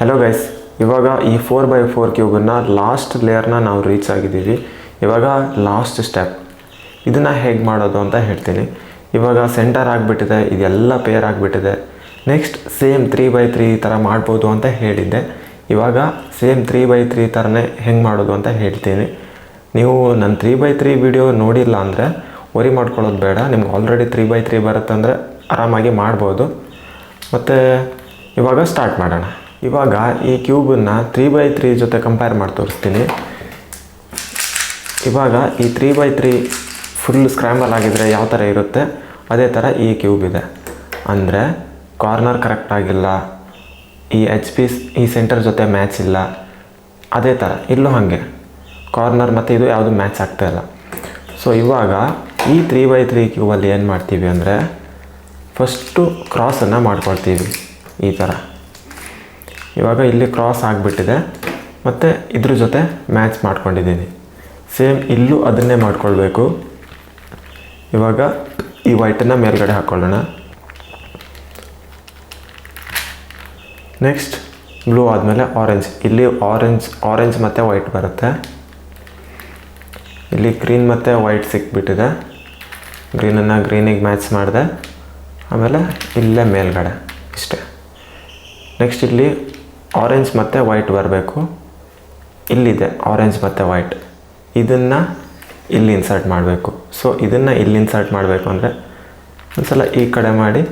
Hello guys ಇವಾಗ ಈ four by four ಕ್ಯೂಬನ್ನು ಲಾಸ್ಟ್ ಲೇಯರ್ನ ನಾವು ರೀಚ್ ಆಗಿದ್ದೀವಿ. ಇವಾಗ ಲಾಸ್ಟ್ ಸ್ಟೆಪ್ ಇದನ್ನು ಹೇಗೆ ಮಾಡೋದು ಅಂತ ಹೇಳ್ತೀನಿ. ಇವಾಗ ಸೆಂಟರ್ ಆಗಿಬಿಟ್ಟಿದೆ, ಇದೆಲ್ಲ ಪೇರ್ ಆಗಿಬಿಟ್ಟಿದೆ. Next same three by three ಥರ ಮಾಡ್ಬೋದು ಅಂತ ಹೇಳಿದ್ದೆ. ಇವಾಗ ಸೇಮ್ ತ್ರೀ ಬೈ ತ್ರೀ ಥರನೇ ಹೆಂಗೆ ಮಾಡೋದು ಅಂತ ಹೇಳ್ತೀನಿ. ನೀವು ನನ್ನ ತ್ರೀ ಬೈ ತ್ರೀ ವಿಡಿಯೋ ನೋಡಿಲ್ಲ ಅಂದರೆ ವರಿ ಮಾಡ್ಕೊಳ್ಳೋದು ಬೇಡ. ನಿಮ್ಗೆ ಆಲ್ರೆಡಿ ತ್ರೀ ಬೈ ತ್ರೀ ಬರುತ್ತಂದರೆ ಆರಾಮಾಗಿ ಮಾಡ್ಬೋದು. ಮತ್ತು ಇವಾಗ ಸ್ಟಾರ್ಟ್ ಮಾಡೋಣ. ಇವಾಗ ಈ ಕ್ಯೂಬನ್ನು ತ್ರೀ ಬೈ ತ್ರೀ ಜೊತೆ ಕಂಪೇರ್ ಮಾಡಿ ತೋರಿಸ್ತೀನಿ. ಇವಾಗ ಈ three by three full scramble ಆಗಿದ್ರೆ ಯಾವ ಥರ ಇರುತ್ತೆ? ಅದೇ ಥರ ಈ ಕ್ಯೂಬ್ ಇದೆ. ಅಂದರೆ ಕಾರ್ನರ್ ಕರೆಕ್ಟ್ ಆಗಿಲ್ಲ. ಈ ಎಚ್ ಪೀಸ್ ಈ ಸೆಂಟರ್ ಜೊತೆ ಮ್ಯಾಚ್ ಇಲ್ಲ. ಅದೇ ಥರ ಇಲ್ಲೂ ಹಾಗೆ. ಕಾರ್ನರ್ ಮತ್ತು ಇದು ಯಾವುದು ಮ್ಯಾಚ್ ಆಗ್ತಾ ಇಲ್ಲ. ಸೊ ಇವಾಗ ಈ ತ್ರೀ ಬೈ ತ್ರೀ ಕ್ಯೂಬಲ್ಲಿ ಏನು ಮಾಡ್ತೀವಿ ಅಂದರೆ ಫಸ್ಟು ಕ್ರಾಸನ್ನು ಮಾಡ್ಕೊಳ್ತೀವಿ ಈ ಥರ ಇವಾಗ ಇಲ್ಲಿ ಕ್ರಾಸ್ ಆಗಿಬಿಟ್ಟಿದೆ. ಮತ್ತು ಇದ್ರ ಜೊತೆ ಮ್ಯಾಚ್ ಮಾಡ್ಕೊಂಡಿದ್ದೀನಿ. ಸೇಮ್ ಇಲ್ಲೂ ಅದನ್ನೇ ಮಾಡ್ಕೊಳ್ಬೇಕು. ಇವಾಗ ಈ ವೈಟನ್ನು ಮೇಲ್ಗಡೆ ಹಾಕ್ಕೊಳ್ಳೋಣ ನೆಕ್ಸ್ಟ್ ಬ್ಲೂ ಆದಮೇಲೆ ಆರೆಂಜ್ ಇಲ್ಲಿ ಆರೆಂಜ್ ಆರೆಂಜ್ ಮತ್ತು ವೈಟ್ ಬರುತ್ತೆ. ಇಲ್ಲಿ ಗ್ರೀನ್ ಮತ್ತು ವೈಟ್ ಸಿಕ್ಬಿಟ್ಟಿದೆ. ಗ್ರೀನನ್ನು ಗ್ರೀನಿಗೆ ಮ್ಯಾಚ್ ಮಾಡಿದೆ. ಆಮೇಲೆ ಇಲ್ಲೇ ಮೇಲ್ಗಡೆ, ಇಷ್ಟೇ. ನೆಕ್ಸ್ಟ್ ಇಲ್ಲಿ ಆರೆಂಜ್ ಮತ್ತು ವೈಟ್ ಬರಬೇಕು. ಇಲ್ಲಿದೆ ಆರೆಂಜ್ ಮತ್ತು ವೈಟ್ ಇದನ್ನು ಇಲ್ಲಿ ಇನ್ಸರ್ಟ್ ಮಾಡಬೇಕು. ಸೊ ಇದನ್ನು ಇಲ್ಲಿ ಇನ್ಸರ್ಟ್ ಮಾಡಬೇಕು ಅಂದರೆ ಒಂದ್ಸಲ ಈ ಕಡೆ ಮಾಡಿ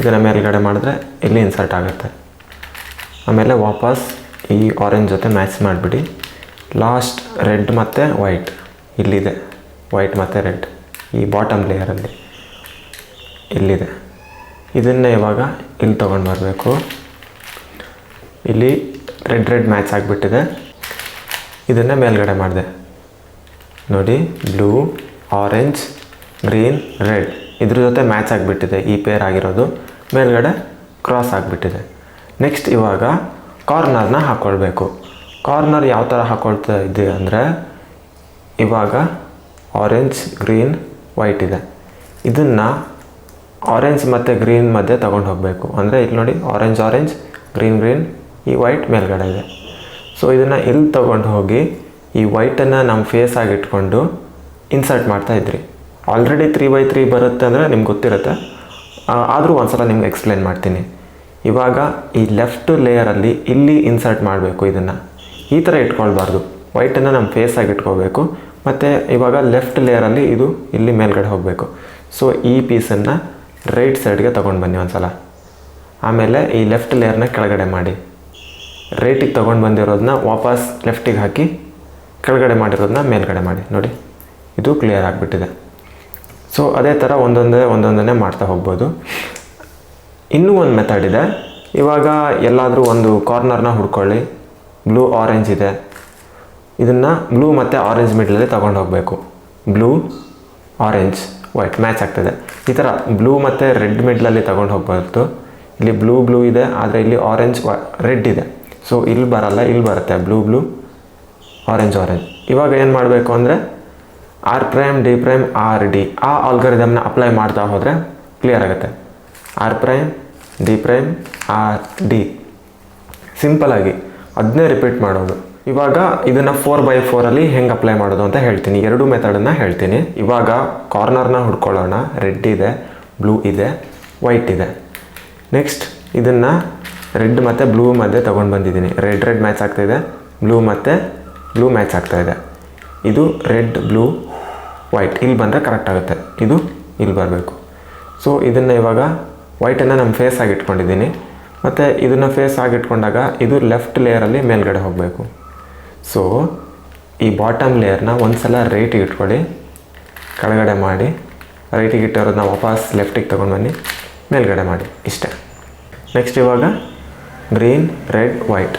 ಇದನ್ನು ಮೇಲ್ಗಡೆ ಮಾಡಿದ್ರೆ ಇಲ್ಲಿ ಇನ್ಸರ್ಟ್ ಆಗುತ್ತೆ. ಆಮೇಲೆ ವಾಪಸ್ ಈ ಆರೆಂಜ್ ಜೊತೆ ಮ್ಯಾಚ್ ಮಾಡಿಬಿಡಿ. ಲಾಸ್ಟ್ ರೆಡ್ ಮತ್ತು ವೈಟ್ ಇಲ್ಲಿದೆ ವೈಟ್ ಮತ್ತು ರೆಡ್ ಈ ಬಾಟಮ್ ಲೇಯರಲ್ಲಿ ಇಲ್ಲಿದೆ. ಇದನ್ನು ಇವಾಗ ಇಲ್ಲಿ ತೊಗೊಂಡು ಬರಬೇಕು. ಇಲ್ಲಿ ರೆಡ್ ರೆಡ್ ಮ್ಯಾಚ್ ಆಗಿಬಿಟ್ಟಿದೆ. ಇದನ್ನು ಮೇಲ್ಗಡೆ ಮಾಡಿದೆ. ನೋಡಿ ಬ್ಲೂ ಆರೆಂಜ್ ಗ್ರೀನ್ ರೆಡ್ ಇದ್ರ ಜೊತೆ ಮ್ಯಾಚ್ ಆಗಿಬಿಟ್ಟಿದೆ. ಈ ಪೇರ್ ಆಗಿರೋದು. ಮೇಲ್ಗಡೆ ಕ್ರಾಸ್ ಆಗಿಬಿಟ್ಟಿದೆ. ನೆಕ್ಸ್ಟ್ ಇವಾಗ ಕಾರ್ನರ್ನ ಹಾಕ್ಕೊಳ್ಬೇಕು ಕಾರ್ನರ್ ಯಾವ ಥರ ಹಾಕ್ಕೊಳ್ತಾ ಇದೆ ಅಂದರೆ, ಇವಾಗ ಆರೆಂಜ್ ಗ್ರೀನ್ ವೈಟ್ ಇದೆ. ಇದನ್ನು ಆರೆಂಜ್ ಮತ್ತು ಗ್ರೀನ್ ಮಧ್ಯೆ ತೊಗೊಂಡು ಹೋಗಬೇಕು. ಅಂದರೆ ಇಲ್ಲಿ ನೋಡಿ ಆರೆಂಜ್ ಆರೆಂಜ್ ಗ್ರೀನ್ ಗ್ರೀನ್ ಈ ವೈಟ್ ಮೇಲ್ಗಡೆ ಇದೆ ಸೊ ಇದನ್ನು ಇಲ್ಲಿ ತೊಗೊಂಡು ಹೋಗಿ ಈ ವೈಟನ್ನು ನಮ್ಮ ಫೇಸ್ ಆಗಿ ಇಟ್ಕೊಂಡು ಇನ್ಸರ್ಟ್ ಮಾಡ್ತಾ ಇದ್ರಿ. ಆಲ್ರೆಡಿ ತ್ರೀ ಬೈ ತ್ರೀ ಬರುತ್ತೆ ಅಂದರೆ ನಿಮ್ಗೆ ಗೊತ್ತಿರುತ್ತೆ. ಆದರೂ ಒಂದ್ಸಲ ನಿಮ್ಗೆ ಎಕ್ಸ್ಪ್ಲೇನ್ ಮಾಡ್ತೀನಿ. ಇವಾಗ ಈ ಲೆಫ್ಟ್ ಲೇಯರಲ್ಲಿ ಇಲ್ಲಿ ಇನ್ಸರ್ಟ್ ಮಾಡಬೇಕು ಇದನ್ನು. ಈ ಥರ ಇಟ್ಕೊಳ್ಬಾರ್ದು. ವೈಟನ್ನು ನಮ್ಮ ಫೇಸ್ ಆಗಿ ಇಟ್ಕೋಬೇಕು. ಮತ್ತು ಇವಾಗ ಲೆಫ್ಟ್ ಲೇಯರಲ್ಲಿ ಇದು ಇಲ್ಲಿ ಮೇಲ್ಗಡೆ ಹೋಗಬೇಕು. ಸೊ ಈ ಪೀಸನ್ನು ರೈಟ್ ಸೈಡ್ಗೆ ತೊಗೊಂಡು ಬನ್ನಿ ಒಂದು ಸಲ ಆಮೇಲೆ ಈ ಲೆಫ್ಟ್ ಲೇಯರ್ನ ಕೆಳಗಡೆ ಮಾಡಿ. ರೈಟಿಗೆ ತೊಗೊಂಡು ಬಂದಿರೋದನ್ನ ವಾಪಸ್ ಲೆಫ್ಟಿಗೆ ಹಾಕಿ ಕೆಳಗಡೆ ಮಾಡಿರೋದನ್ನ ಮೇಲ್ಗಡೆ ಮಾಡಿ. ನೋಡಿ, ಇದು ಕ್ಲಿಯರ್ ಆಗಿಬಿಟ್ಟಿದೆ. ಸೊ ಅದೇ ಥರ ಒಂದೊಂದೇ, ಒಂದೊಂದನ್ನೇ ಮಾಡ್ತಾ ಹೋಗ್ಬೋದು. ಇನ್ನೂ ಒಂದು ಮೆಥಡ್ ಇದೆ. ಇವಾಗ ಎಲ್ಲಾದರೂ ಒಂದು ಕಾರ್ನರ್ನ ಹುಡ್ಕೊಳ್ಳಿ. ಬ್ಲೂ ಆರೆಂಜ್ ಇದೆ. ಇದನ್ನು ಬ್ಲೂ ಮತ್ತು ಆರೆಂಜ್ ಮಿಡ್ಲಲ್ಲಿ ತೊಗೊಂಡು ಹೋಗಬೇಕು. ಬ್ಲೂ ಆರೆಂಜ್ ವೈಟ್ ಮ್ಯಾಚ್ ಆಗ್ತದೆ. ಈ ಥರ ಬ್ಲೂ ಮತ್ತು ರೆಡ್ ಮಿಡ್ಲಲ್ಲಿ ತೊಗೊಂಡು ಹೋಗ್ಬಾರ್ದು. ಇಲ್ಲಿ ಬ್ಲೂ ಬ್ಲೂ ಇದೆ, ಆದರೆ ಇಲ್ಲಿ ಆರೆಂಜ್ ರೆಡ್ ಇದೆ. ಸೊ ಇಲ್ಲಿ ಬರಲ್ಲ, ಇಲ್ಲಿ ಬರುತ್ತೆ. ಬ್ಲೂ ಬ್ಲೂ ಆರೆಂಜ್ ಆರೆಂಜ್ ಇವಾಗ ಏನು ಮಾಡಬೇಕು ಅಂದರೆ R prime D prime R D ಆ ಆಲ್ಗರಿದಮ್ನ ಅಪ್ಲೈ ಮಾಡ್ತಾ ಹೋದರೆ ಕ್ಲಿಯರ್ ಆಗುತ್ತೆ. R prime D prime R D ಸಿಂಪಲಾಗಿ ಅದನ್ನೇ ರಿಪೀಟ್ ಮಾಡೋದು. ಇವಾಗ ಇದನ್ನು ಫೋರ್ ಬೈ ಫೋರಲ್ಲಿ ಹೆಂಗೆ ಅಪ್ಲೈ ಮಾಡೋದು ಅಂತ ಹೇಳ್ತೀನಿ. ಎರಡು ಮೆಥಡನ್ನು ಹೇಳ್ತೀನಿ. ಇವಾಗ ಕಾರ್ನರ್ನ ಹುಡ್ಕೊಳ್ಳೋಣ. ರೆಡ್ ಇದೆ ಬ್ಲೂ ಇದೆ ವೈಟ್ ಇದೆ. ನೆಕ್ಸ್ಟ್ ಇದನ್ನು ರೆಡ್ ಮತ್ತು ಬ್ಲೂ ಮಧ್ಯೆ ತೊಗೊಂಡು ಬಂದಿದ್ದೀನಿ. ರೆಡ್ ರೆಡ್ ಮ್ಯಾಚ್ ಆಗ್ತಾಯಿದೆ ಬ್ಲೂ ಮತ್ತು ಬ್ಲೂ ಮ್ಯಾಚ್ ಆಗ್ತಾಯಿದೆ ಇದು. Red, blue, white. ಇಲ್ಲಿ ಬಂದರೆ ಕರೆಕ್ಟ್ ಆಗುತ್ತೆ. ಇದು ಇಲ್ಲಿ ಬರಬೇಕು. ಸೊ ಇದನ್ನು ಇವಾಗ ವೈಟನ್ನು ನಮ್ಮ ಫೇಸ್ ಆಗಿ ಇಟ್ಕೊಂಡಿದ್ದೀನಿ. ಮತ್ತು ಇದನ್ನು ಫೇಸ್ ಆಗಿ ಇಟ್ಕೊಂಡಾಗ ಇದು ಲೆಫ್ಟ್ ಲೇಯರಲ್ಲಿ ಮೇಲ್ಗಡೆ ಹೋಗಬೇಕು. ಸೊ ಈ ಬಾಟಮ್ ಲೇಯರ್ನ ಒಂದು ಸಲ ರೈಟಿಗೆ ಇಟ್ಕೊಳ್ಳಿ. ಕೆಳಗಡೆ ಮಾಡಿ. ರೈಟಿಗೆ ಇಟ್ಟಿರೋದನ್ನ ವಾಪಸ್ ಲೆಫ್ಟಿಗೆ ತೊಗೊಂಡು ಬನ್ನಿ. ಮೇಲ್ಗಡೆ ಮಾಡಿ. ಇಷ್ಟೇ. ನೆಕ್ಸ್ಟ್ ಇವಾಗ green red white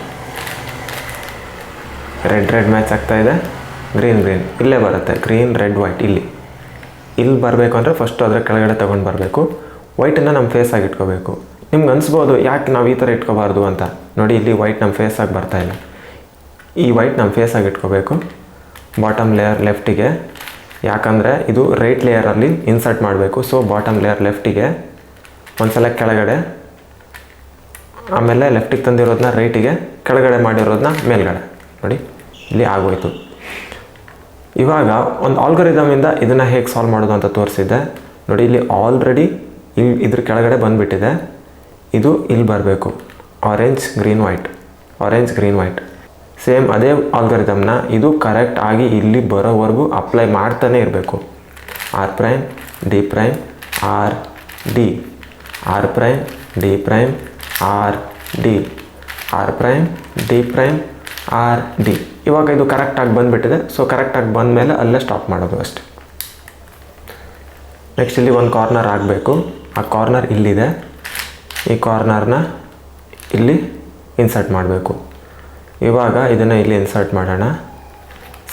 red red match ಆಗ್ತಾ ಇದೆ. ಗ್ರೀನ್ ಗ್ರೀನ್ ಇಲ್ಲೇ ಬರುತ್ತೆ. ಗ್ರೀನ್ ರೆಡ್ ವೈಟ್ ಇಲ್ಲಿ. ಇಲ್ಲಿ ಬರಬೇಕು ಅಂದರೆ ಫಸ್ಟು ಅದರ ಕೆಳಗಡೆ ತೊಗೊಂಡು ಬರಬೇಕು. ವೈಟನ್ನು ನಮ್ಮ ಫೇಸಾಗಿ ಇಟ್ಕೋಬೇಕು. ನಿಮ್ಗೆ ಅನಿಸ್ಬೋದು, ಯಾಕೆ ನಾವು ಈ ಥರ ಇಟ್ಕೋಬಾರ್ದು ಅಂತ. ನೋಡಿ, ಇಲ್ಲಿ ವೈಟ್ ನಮ್ಮ ಫೇಸಾಗಿ ಇಲ್ಲ. ಈ ವೈಟ್ ನಮ್ಮ ಫೇಸ್ ಆಗಿ ಇಟ್ಕೋಬೇಕು. ಬಾಟಮ್ ಲೇಯರ್ ಲೆಫ್ಟಿಗೆ ಯಾಕಂದರೆ ಇದು ರೈಟ್ ಲೇಯರಲ್ಲಿ ಇನ್ಸರ್ಟ್ ಮಾಡಬೇಕು. ಸೊ ಬಾಟಮ್ ಲೇಯರ್ ಲೆಫ್ಟಿಗೆ ಒಂದ್ಸಲ ಕೆಳಗಡೆ ಆಮೇಲೆ ಲೆಫ್ಟಿಗೆ ತಂದಿರೋದನ್ನ ರೈಟಿಗೆ ಕೆಳಗಡೆ ಮಾಡಿರೋದನ್ನ ಮೇಲ್ಗಡೆ. ನೋಡಿ, ಇಲ್ಲಿ ಆಗೋಯಿತು. ಇವಾಗ ಒಂದು ಆಲ್ಗರಿದಮಿಂದ ಇದನ್ನು ಹೇಗೆ ಸಾಲ್ವ್ ಮಾಡೋದು ಅಂತ ತೋರಿಸಿದ್ದೆ ನೋಡಿ, ಇಲ್ಲಿ ಆಲ್ರೆಡಿ ಇಲ್ಲಿ ಇದ್ರ ಕೆಳಗಡೆ ಬಂದುಬಿಟ್ಟಿದೆ. ಇದು ಇಲ್ಲಿ ಬರಬೇಕು. Orange green white orange green white same ಅದೇ ಆಲ್ಗರಿದಮ್ನ ಇದು ಕರೆಕ್ಟ್ ಆಗಿ ಇಲ್ಲಿ ಬರೋವರೆಗೂ ಅಪ್ಲೈ ಮಾಡ್ತಾನೆ ಇರಬೇಕು. R prime D prime R D R prime D prime R D R prime D prime R D ಇವಾಗ ಇದು ಕರೆಕ್ಟಾಗಿ ಬಂದುಬಿಟ್ಟಿದೆ. ಸೊ ಕರೆಕ್ಟಾಗಿ ಬಂದ ಮೇಲೆ ಅಲ್ಲೇ ಸ್ಟಾಪ್ ಮಾಡೋದು ಅಷ್ಟೆ. ನೆಕ್ಸ್ಟ್ ಇಲ್ಲಿ ಒಂದು ಕಾರ್ನರ್ ಆಗಬೇಕು. ಆ ಕಾರ್ನರ್ ಇಲ್ಲಿದೆ. ಈ ಕಾರ್ನರ್ನ ಇಲ್ಲಿ ಇನ್ಸರ್ಟ್ ಮಾಡಬೇಕು. ಇವಾಗ ಇದನ್ನು ಇಲ್ಲಿ ಇನ್ಸರ್ಟ್ ಮಾಡೋಣ.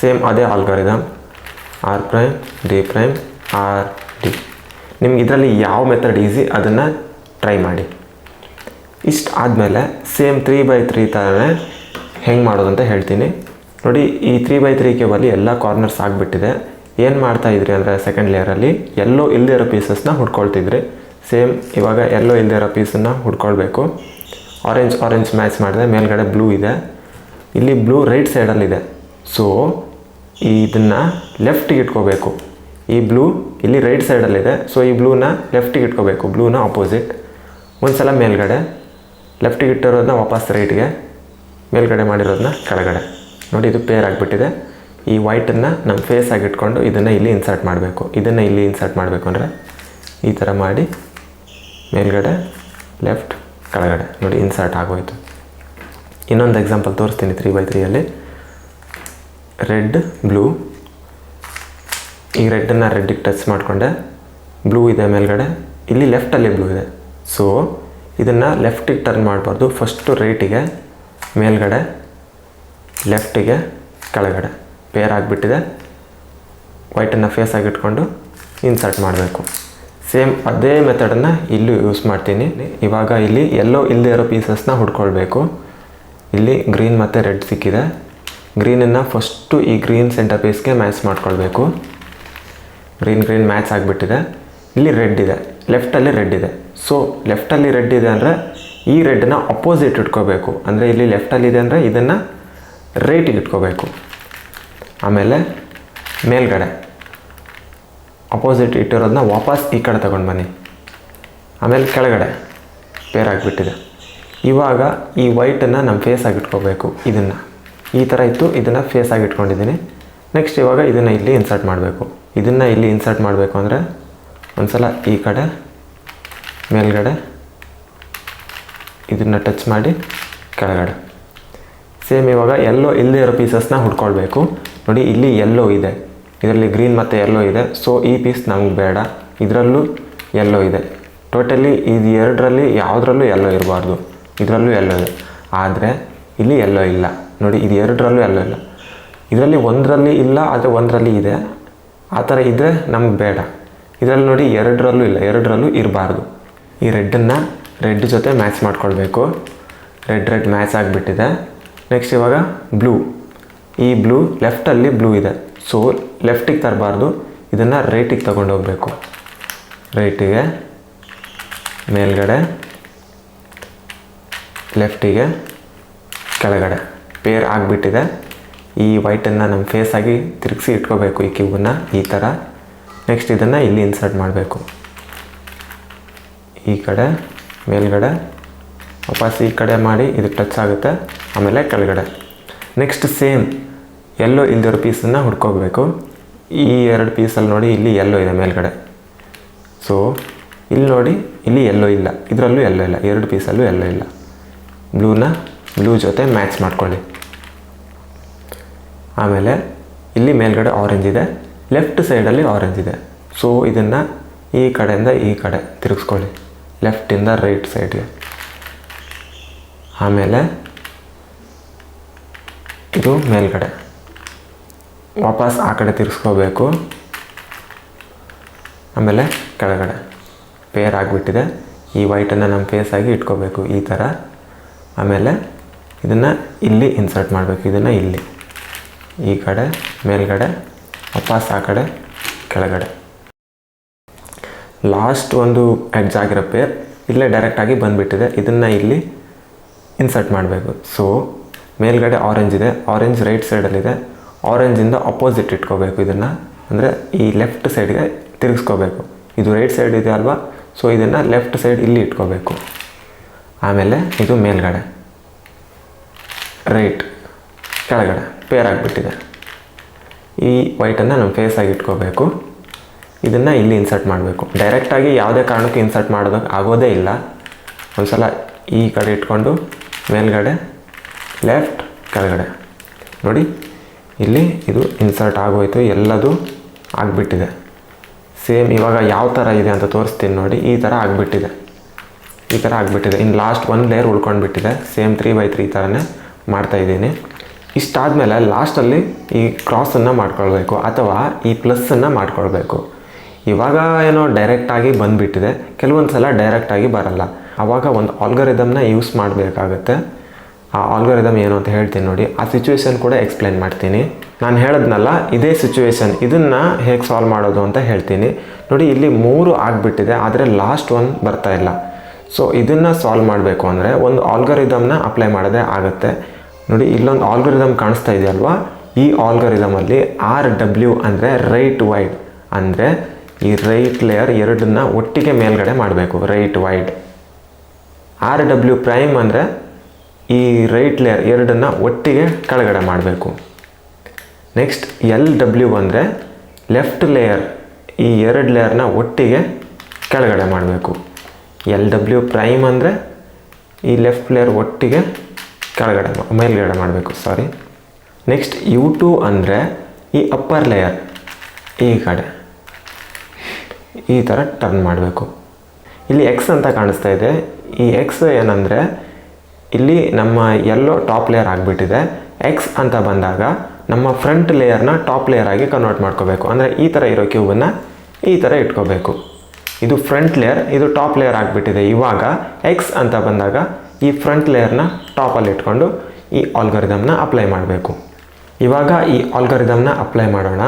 ಸೇಮ್ ಅದೇ algorithm R prime D prime R D ನಿಮ್ಗೆ ಇದರಲ್ಲಿ ಯಾವ ಮೆಥಡ್ ಈಸಿ ಅದನ್ನು ಟ್ರೈ ಮಾಡಿ. ಇಷ್ಟು ಆದಮೇಲೆ ಸೇಮ್ ತ್ರೀ ಬೈ ತ್ರೀ ಥರನೇ ಹೆಂಗೆ ಮಾಡೋದು ಅಂತ ಹೇಳ್ತೀನಿ. ನೋಡಿ, ಈ ತ್ರೀ ಬೈ ತ್ರೀ ಕೇಬಲ್ಲಿ ಎಲ್ಲ ಕಾರ್ನರ್ಸ್ ಆಗಿಬಿಟ್ಟಿದೆ. ಏನು ಮಾಡ್ತಾ ಇದ್ರಿ ಅಂದರೆ ಸೆಕೆಂಡ್ ಲೇಯರಲ್ಲಿ ಎಲ್ಲೋ ಇಲ್ಲದೇ ಇರೋ ಪೀಸಸ್ನ ಹುಡ್ಕೊಳ್ತಿದ್ರಿ. ಸೇಮ್ ಇವಾಗ ಎಲ್ಲೋ ಇಲ್ಲದೇ ಇರೋ ಪೀಸನ್ನ ಹುಡ್ಕೊಳ್ಬೇಕು. ಆರೆಂಜ್ ಆರೆಂಜ್ ಮ್ಯಾಚ್ ಮಾಡಿದೆ. ಮೇಲ್ಗಡೆ ಬ್ಲೂ ಇದೆ. ಇಲ್ಲಿ ಬ್ಲೂ ರೈಟ್ ಸೈಡಲ್ಲಿದೆ ಸೊ ಇದನ್ನು ಲೆಫ್ಟಿಗೆ ಇಟ್ಕೋಬೇಕು. ಈ ಬ್ಲೂ ಇಲ್ಲಿ ರೈಟ್ ಸೈಡಲ್ಲಿದೆ ಸೊ ಈ ಬ್ಲೂನ ಲೆಫ್ಟಿಗೆ ಇಟ್ಕೋಬೇಕು. ಬ್ಲೂನ ಆಪೋಸಿಟ್ ಒಂದು ಸಲ ಮೇಲ್ಗಡೆ. ಲೆಫ್ಟಿಗೆ ಇಟ್ಟಿರೋದನ್ನ ವಾಪಸ್ ರೈಟ್ಗೆ ಮೇಲ್ಗಡೆ ಮಾಡಿರೋದನ್ನ ಕೆಳಗಡೆ. ನೋಡಿ ಇದು ಪೇರ್ ಆಗಿಬಿಟ್ಟಿದೆ. ಈ ವೈಟನ್ನು ನಮ್ಮ ಫೇಸ್ ಆಗಿ ಇಟ್ಕೊಂಡು ಇದನ್ನು ಇಲ್ಲಿ ಇನ್ಸರ್ಟ್ ಮಾಡಬೇಕು. ಇದನ್ನು ಇಲ್ಲಿ ಇನ್ಸರ್ಟ್ ಮಾಡಬೇಕು ಅಂದರೆ ಈ ಥರ ಮಾಡಿ ಮೇಲ್ಗಡೆ ಲೆಫ್ಟ್ ಕೆಳಗಡೆ. ನೋಡಿ ಇನ್ಸರ್ಟ್ ಆಗೋಯ್ತು. ಇನ್ನೊಂದು ಎಕ್ಸಾಂಪಲ್ ತೋರಿಸ್ತೀನಿ ತ್ರೀ ಬೈ ತ್ರೀಯಲ್ಲಿ ರೆಡ್ ಬ್ಲೂ ಈ ರೆಡ್ಡನ್ನು ರೆಡ್ಡಿಗೆ ಟಚ್ ಮಾಡಿಕೊಂಡೆ. ಬ್ಲೂ ಇದೆ ಮೇಲ್ಗಡೆ. ಇಲ್ಲಿ ಲೆಫ್ಟಲ್ಲಿ ಬ್ಲೂ ಇದೆ. ಸೊ ಇದನ್ನು ಲೆಫ್ಟಿಗೆ ಟರ್ನ್ ಮಾಡಬಾರ್ದು. ಫಸ್ಟು ರೈಟಿಗೆ ಮೇಲ್ಗಡೆ ಲೆಫ್ಟಿಗೆ ಕೆಳಗಡೆ. ಪೇರ್ ಆಗಿಬಿಟ್ಟಿದೆ. ವೈಟನ್ನು ಫೇಸ್ ಆಗಿಟ್ಕೊಂಡು ಇನ್ಸರ್ಟ್ ಮಾಡಬೇಕು. ಸೇಮ್ ಅದೇ ಮೆಥಡನ್ನು ಇಲ್ಲೂ ಯೂಸ್ ಮಾಡ್ತೀನಿ. ಇವಾಗ ಇಲ್ಲಿ ಎಲ್ಲೋ ಇಲ್ಲದೇ ಇರೋ ಪೀಸಸ್ನ ಹುಡ್ಕೊಳ್ಬೇಕು. ಇಲ್ಲಿ ಗ್ರೀನ್ ಮತ್ತು ರೆಡ್ ಸಿಕ್ಕಿದೆ. ಗ್ರೀನನ್ನು ಫಸ್ಟು ಈ ಗ್ರೀನ್ ಸೆಂಟರ್ ಪೀಸ್ಗೆ ಮ್ಯಾಚ್ ಮಾಡ್ಕೊಳ್ಬೇಕು. ಗ್ರೀನ್ ಗ್ರೀನ್ ಮ್ಯಾಚ್ ಆಗಿಬಿಟ್ಟಿದೆ. ಇಲ್ಲಿ ರೆಡ್ ಇದೆ. ಲೆಫ್ಟಲ್ಲಿ ರೆಡ್ ಇದೆ. ಸೊ ಲೆಫ್ಟಲ್ಲಿ ರೆಡ್ ಇದೆ ಅಂದರೆ ಈ ರೆಡ್ನ ಅಪೋಸಿಟ್ ಇಟ್ಕೋಬೇಕು. ಅಂದರೆ ಇಲ್ಲಿ ಲೆಫ್ಟಲ್ಲಿದೆ ಅಂದರೆ ಇದನ್ನು ರೈಟಿಗೆ ಇಟ್ಕೋಬೇಕು. ಆಮೇಲೆ ಮೇಲ್ಗಡೆ ಅಪೋಸಿಟ್ ಇಟ್ಟಿರೋದನ್ನ ವಾಪಸ್ ಈ ಕಡೆ ತಗೊಂಡು ಬನ್ನಿ. ಆಮೇಲೆ ಕೆಳಗಡೆ ಆಗಿಬಿಟ್ಟಿದೆ. ಇವಾಗ ಈ ವೈಟನ್ನು ನಮ್ಮ ಫೇಸ್ ಆಗಿ ಇಟ್ಕೋಬೇಕು ಇದನ್ನು. ಈ ಥರ ಇತ್ತು, ಇದನ್ನು ಫೇಸ್ ಆಗಿ ಇಟ್ಕೊಂಡಿದ್ದೀನಿ. ನೆಕ್ಸ್ಟ್ ಇವಾಗ ಇದನ್ನು ಇಲ್ಲಿ ಇನ್ಸರ್ಟ್ ಮಾಡಬೇಕು. ಇದನ್ನು ಇಲ್ಲಿ ಇನ್ಸರ್ಟ್ ಮಾಡಬೇಕು ಅಂದರೆ ಒಂದ್ಸಲ ಈ ಕಡೆ, ಮೇಲ್ಗಡೆ, ಇದನ್ನು ಟಚ್ ಮಾಡಿ ಕೆಳಗಡೆ. ಸೇಮ್ ಇವಾಗ ಎಲ್ಲೋ ಇಲ್ಲದೇ ಇರೋ ಪೀಸಸ್ನ ಹುಡ್ಕೊಳ್ಬೇಕು. ನೋಡಿ, ಇಲ್ಲಿ ಎಲ್ಲೋ ಇದೆ. ಇದರಲ್ಲಿ ಗ್ರೀನ್ ಮತ್ತು ಎಲ್ಲೋ ಇದೆ. ಸೊ ಈ ಪೀಸ್ ನಮ್ಗೆ ಬೇಡ. ಇದರಲ್ಲೂ ಎಲ್ಲೋ ಇದೆ. ಟೋಟಲಿ ಇದು ಎರಡರಲ್ಲಿ ಯಾವುದ್ರಲ್ಲೂ ಎಲ್ಲೋ ಇರಬಾರ್ದು. ಇದರಲ್ಲೂ ಎಲ್ಲೋ ಇದೆ. ಆದರೆ, ಇಲ್ಲಿ ಎಲ್ಲೋ ಇಲ್ಲ. ನೋಡಿ, ಇದು ಎರಡರಲ್ಲೂ ಎಲ್ಲೋ ಇಲ್ಲ. ಇದರಲ್ಲಿ ಒಂದರಲ್ಲಿ ಇಲ್ಲ, ಆದರೆ ಒಂದರಲ್ಲಿ ಇದೆ. ಆ ಥರ ಇದ್ದರೆ ನಮ್ಗೆ ಬೇಡ. ಇದರಲ್ಲಿ ನೋಡಿ ಎರಡರಲ್ಲೂ ಇಲ್ಲ, ಎರಡರಲ್ಲೂ ಇರಬಾರ್ದು. ಈ ರೆಡ್ಡನ್ನು ರೆಡ್ ಜೊತೆ ಮ್ಯಾಚ್ ಮಾಡ್ಕೊಳ್ಬೇಕು. ರೆಡ್ ರೆಡ್ ಮ್ಯಾಚ್ ಆಗಿಬಿಟ್ಟಿದೆ. ನೆಕ್ಸ್ಟ್ ಇವಾಗ ಬ್ಲೂ ಈ ಬ್ಲೂ ಲೆಫ್ಟಲ್ಲಿ ಬ್ಲೂ ಇದೆ. ಸೊ ಲೆಫ್ಟಿಗೆ ತರಬಾರ್ದು. ಇದನ್ನು ರೈಟಿಗೆ ತೊಗೊಂಡೋಗ್ಬೇಕು. ರೈಟಿಗೆ ಮೇಲ್ಗಡೆ ಲೆಫ್ಟಿಗೆ ಕೆಳಗಡೆ. ಪೇರ್ ಆಗಿಬಿಟ್ಟಿದೆ. ಈ ವೈಟನ್ನು ನಮ್ಮ ಫೇಸಾಗಿ ತಿರುಗಿಸಿ ಇಟ್ಕೋಬೇಕು ಈ ಕ್ಯೂಬನ್ನು ಈ ಥರ ನೆಕ್ಸ್ಟ್ ಇದನ್ನು ಇಲ್ಲಿ ಇನ್ಸರ್ಟ್ ಮಾಡಬೇಕು. ಈ ಕಡೆ, ಮೇಲ್ಗಡೆ, ವಾಪಸ್ ಈ ಕಡೆ ಮಾಡಿ ಇದಕ್ಕೆ ಟಚ್ ಆಗುತ್ತೆ, ಆಮೇಲೆ ಕೆಳಗಡೆ. ನೆಕ್ಸ್ಟ್ ಸೇಮ್ ಎಲ್ಲೋ ಇಲ್ದಿರೋ ಪೀಸನ್ನು ಹುಡ್ಕೋಬೇಕು. ಈ ಎರಡು ಪೀಸಲ್ಲಿ ನೋಡಿ ಇಲ್ಲಿ ಎಲ್ಲೋ ಇದೆ ಮೇಲ್ಗಡೆ. ಸೊ ಇಲ್ಲಿ ನೋಡಿ, ಇಲ್ಲಿ ಎಲ್ಲೋ ಇಲ್ಲ. ಇದರಲ್ಲೂ ಎಲ್ಲೋ ಇಲ್ಲ. ಎರಡು ಪೀಸಲ್ಲೂ ಎಲ್ಲೋ ಇಲ್ಲ. ಬ್ಲೂನ ಬ್ಲೂ ಜೊತೆ ಮ್ಯಾಚ್ ಮಾಡ್ಕೊಳ್ಳಿ. ಆಮೇಲೆ, ಇಲ್ಲಿ ಮೇಲ್ಗಡೆ ಆರೆಂಜ್ ಇದೆ. ಲೆಫ್ಟ್ ಸೈಡಲ್ಲಿ ಆರೆಂಜ್ ಇದೆ. ಸೊ ಇದನ್ನು ಈ ಕಡೆಯಿಂದ ಈ ಕಡೆ ತಿರುಗಿಸ್ಕೊಳ್ಳಿ. ಲೆಫ್ಟಿಂದ ರೈಟ್ ಸೈಡ್ಗೆ. ಆಮೇಲೆ ಇದು ಮೇಲ್ಗಡೆ. ವಾಪಸ್ ಆ ಕಡೆ ತಿರ್ಸ್ಕೋಬೇಕು ಆಮೇಲೆ ಕೆಳಗಡೆ. ಪೇರ್ ಆಗಿಬಿಟ್ಟಿದೆ. ಈ ವೈಟನ್ನು ನಮ್ಮ ಫೇಸಾಗಿ ಇಟ್ಕೋಬೇಕು ಈ ಥರ ಆಮೇಲೆ ಇದನ್ನು ಇಲ್ಲಿ ಇನ್ಸರ್ಟ್ ಮಾಡಬೇಕು. ಇದನ್ನು ಇಲ್ಲಿ. ಈ ಕಡೆ, ಮೇಲ್ಗಡೆ. ವಾಪಸ್ ಆ ಕಡೆ ಕೆಳಗಡೆ. ಲಾಸ್ಟ್ ಒಂದು ಎಡ್ಜ್ ಆಗಿರೋ ಪೇರ್ ಇಲ್ಲೇ ಡೈರೆಕ್ಟಾಗಿ ಬಂದುಬಿಟ್ಟಿದೆ. ಇದನ್ನು ಇಲ್ಲಿ ಇನ್ಸರ್ಟ್ ಮಾಡಬೇಕು. ಸೊ ಮೇಲ್ಗಡೆ ಆರೆಂಜ್ ಇದೆ. ಆರೆಂಜ್ ರೈಟ್ ಸೈಡಲ್ಲಿದೆ ಆರೆಂಜಿಂದ ಅಪೋಸಿಟ್ ಇಟ್ಕೋಬೇಕು ಇದನ್ನು. ಅಂದರೆ ಈ ಲೆಫ್ಟ್ ಸೈಡ್ಗೆ ತಿರುಗಿಸ್ಕೋಬೇಕು. ಇದು ರೈಟ್ ಸೈಡ್ ಇದೆ ಅಲ್ವಾ? ಸೊ ಇದನ್ನು ಲೆಫ್ಟ್ ಸೈಡ್ ಇಲ್ಲಿ ಇಟ್ಕೋಬೇಕು. ಆಮೇಲೆ ಇದು ಮೇಲ್ಗಡೆ. ರೈಟ್ ಕೆಳಗಡೆ. ಪೇರ್ ಆಗಿಬಿಟ್ಟಿದೆ. ಈ ವೈಟನ್ನು ನಮ್ಮ ಫೇಸಾಗಿ ಇಟ್ಕೋಬೇಕು. ಇದನ್ನು ಇಲ್ಲಿ ಇನ್ಸರ್ಟ್ ಮಾಡಬೇಕು. ಡೈರೆಕ್ಟಾಗಿ ಯಾವುದೇ ಕಾರಣಕ್ಕೂ ಇನ್ಸರ್ಟ್ ಮಾಡೋದಕ್ಕೆ ಆಗೋದೇ ಇಲ್ಲ. ಒಂದ್ಸಲ ಈ ಕಡೆ ಇಟ್ಕೊಂಡು ಮೇಲ್ಗಡೆ ಲೆಫ್ಟ್ ಕೆಳಗಡೆ. ನೋಡಿ, ಇಲ್ಲಿ ಇದು ಇನ್ಸರ್ಟ್ ಆಗೋಯ್ತು, ಎಲ್ಲದು ಆಗಿಬಿಟ್ಟಿದೆ. ಸೇಮ್ ಇವಾಗ ಯಾವ ಥರ ಇದೆ ಅಂತ ತೋರಿಸ್ತೀನಿ ನೋಡಿ, ಈ ಥರ ಆಗಿಬಿಟ್ಟಿದೆ. ಈ ಥರ ಆಗಿಬಿಟ್ಟಿದೆ. ಇನ್ನು ಲಾಸ್ಟ್ ಒಂದು ಲೇಯರ್ ಉಳ್ಕೊಂಡ್ಬಿಟ್ಟಿದೆ. ಸೇಮ್ ತ್ರೀ ಬೈ ತ್ರೀ ಥರನೇ ಮಾಡ್ತಾಯಿದ್ದೀನಿ ಇಷ್ಟಾದಮೇಲೆ ಲಾಸ್ಟಲ್ಲಿ ಈ ಕ್ರಾಸನ್ನು ಮಾಡ್ಕೊಳ್ಬೇಕು ಅಥವಾ ಈ ಪ್ಲಸ್ಸನ್ನು ಮಾಡ್ಕೊಳ್ಬೇಕು. ಇವಾಗ ಏನೋ ಡೈರೆಕ್ಟಾಗಿ ಬಂದುಬಿಟ್ಟಿದೆ, ಕೆಲವೊಂದು ಸಲ ಡೈರೆಕ್ಟಾಗಿ ಬರಲ್ಲ. ಆವಾಗ ಒಂದು ಆಲ್ಗರಿದಮ್ನ ಯೂಸ್ ಮಾಡಬೇಕಾಗತ್ತೆ. ಆ ಆಲ್ಗರಿದಮ್ ಏನು ಅಂತ ಹೇಳ್ತೀನಿ ನೋಡಿ, ಆ ಸಿಚುವೇಶನ್ ಕೂಡ ಎಕ್ಸ್ಪ್ಲೈನ್ ಮಾಡ್ತೀನಿ. ನಾನು ಹೇಳಿದ್ನಲ್ಲ, ಇದೇ ಸಿಚುವೇಶನ್ ಇದನ್ನು ಹೇಗೆ ಸಾಲ್ವ್ ಮಾಡೋದು ಅಂತ ಹೇಳ್ತೀನಿ. ನೋಡಿ, ಇಲ್ಲಿ ಮೂರು ಆಗಿಬಿಟ್ಟಿದೆ, ಆದರೆ ಲಾಸ್ಟ್ ಒನ್ ಬರ್ತಾ ಇಲ್ಲ. ಸೊ, ಇದನ್ನು ಸಾಲ್ವ್ ಮಾಡಬೇಕು ಅಂದರೆ ಒಂದು ಆಲ್ಗರಿದಮ್ನ ಅಪ್ಲೈ ಮಾಡೋದೇ ಆಗುತ್ತೆ. ನೋಡಿ, ಇಲ್ಲೊಂದು ಆಲ್ಗೊರಿದಮ್ ಕಾಣಿಸ್ತಾ ಇದೆಯಲ್ವಾ ಈ ಆಲ್ಗೊರಿದಮಲ್ಲಿ ಆರ್ ಡಬ್ಲ್ಯೂ ಅಂದರೆ ರೈಟ್ ವೈಡ್ ಅಂದರೆ ಈ ರೈಟ್ ಲೇಯರ್ ಎರಡನ್ನ ಒಟ್ಟಿಗೆ ಮೇಲ್ಗಡೆ ಮಾಡಬೇಕು right wide R W prime ಅಂದರೆ ಈ ರೈಟ್ ಲೇಯರ್ ಎರಡನ್ನ ಒಟ್ಟಿಗೆ ಕೆಳಗಡೆ ಮಾಡಬೇಕು. ನೆಕ್ಸ್ಟ್ ಎಲ್ ಡಬ್ಲ್ಯೂ ಅಂದರೆ ಲೆಫ್ಟ್ ಲೇಯರ್ ಈ ಎರಡು ಲೇಯರ್ನ ಒಟ್ಟಿಗೆ ಕೆಳಗಡೆ ಮಾಡಬೇಕು. ಎಲ್ ಡಬ್ಲ್ಯೂ ಪ್ರೈಮ್ ಅಂದರೆ ಈ ಲೆಫ್ಟ್ ಲೇಯರ್ ಒಟ್ಟಿಗೆ ಕೆಳಗಡೆ ಮೇಲ್ಗಡೆ ಮಾಡಬೇಕು ಸಾರಿ ನೆಕ್ಸ್ಟ್ ಯು ಟು ಅಂದರೆ ಈ ಅಪ್ಪರ್ ಲೇಯರ್ ಈ ಕಡೆ. ಈ ಥರ ಟರ್ನ್ ಮಾಡಬೇಕು. ಇಲ್ಲಿ ಎಕ್ಸ್ ಅಂತ ಕಾಣಿಸ್ತಾ ಇದೆ. ಈ ಎಕ್ಸ್ ಏನಂದರೆ, ಇಲ್ಲಿ ನಮ್ಮ ಎಲ್ಲೋ ಟಾಪ್ ಲೇಯರ್ ಆಗಿಬಿಟ್ಟಿದೆ. ಎಕ್ಸ್ ಅಂತ ಬಂದಾಗ ನಮ್ಮ ಫ್ರಂಟ್ ಲೇಯರ್ನ ಟಾಪ್ ಲೇಯರ್ ಆಗಿ ಕನ್ವರ್ಟ್ ಮಾಡ್ಕೋಬೇಕು. ಅಂದರೆ ಈ ಥರ ಇರೋ ಕ್ಯೂಬನ್ನು ಈ ಥರ ಇಟ್ಕೋಬೇಕು. ಇದು ಫ್ರಂಟ್ ಲೇಯರ್ ಇದು ಟಾಪ್ ಲೇಯರ್ ಆಗಿಬಿಟ್ಟಿದೆ. ಇವಾಗ ಎಕ್ಸ್ ಅಂತ ಬಂದಾಗ ಈ ಫ್ರಂಟ್ ಲೇಯರ್ನ ಟಾಪಲ್ಲಿ ಇಟ್ಕೊಂಡು ಈ ಆಲ್ಗರಿದಮ್ನ ಅಪ್ಲೈ ಮಾಡಬೇಕು. ಇವಾಗ ಈ ಆಲ್ಗರಿದಮ್ನ ಅಪ್ಲೈ ಮಾಡೋಣ.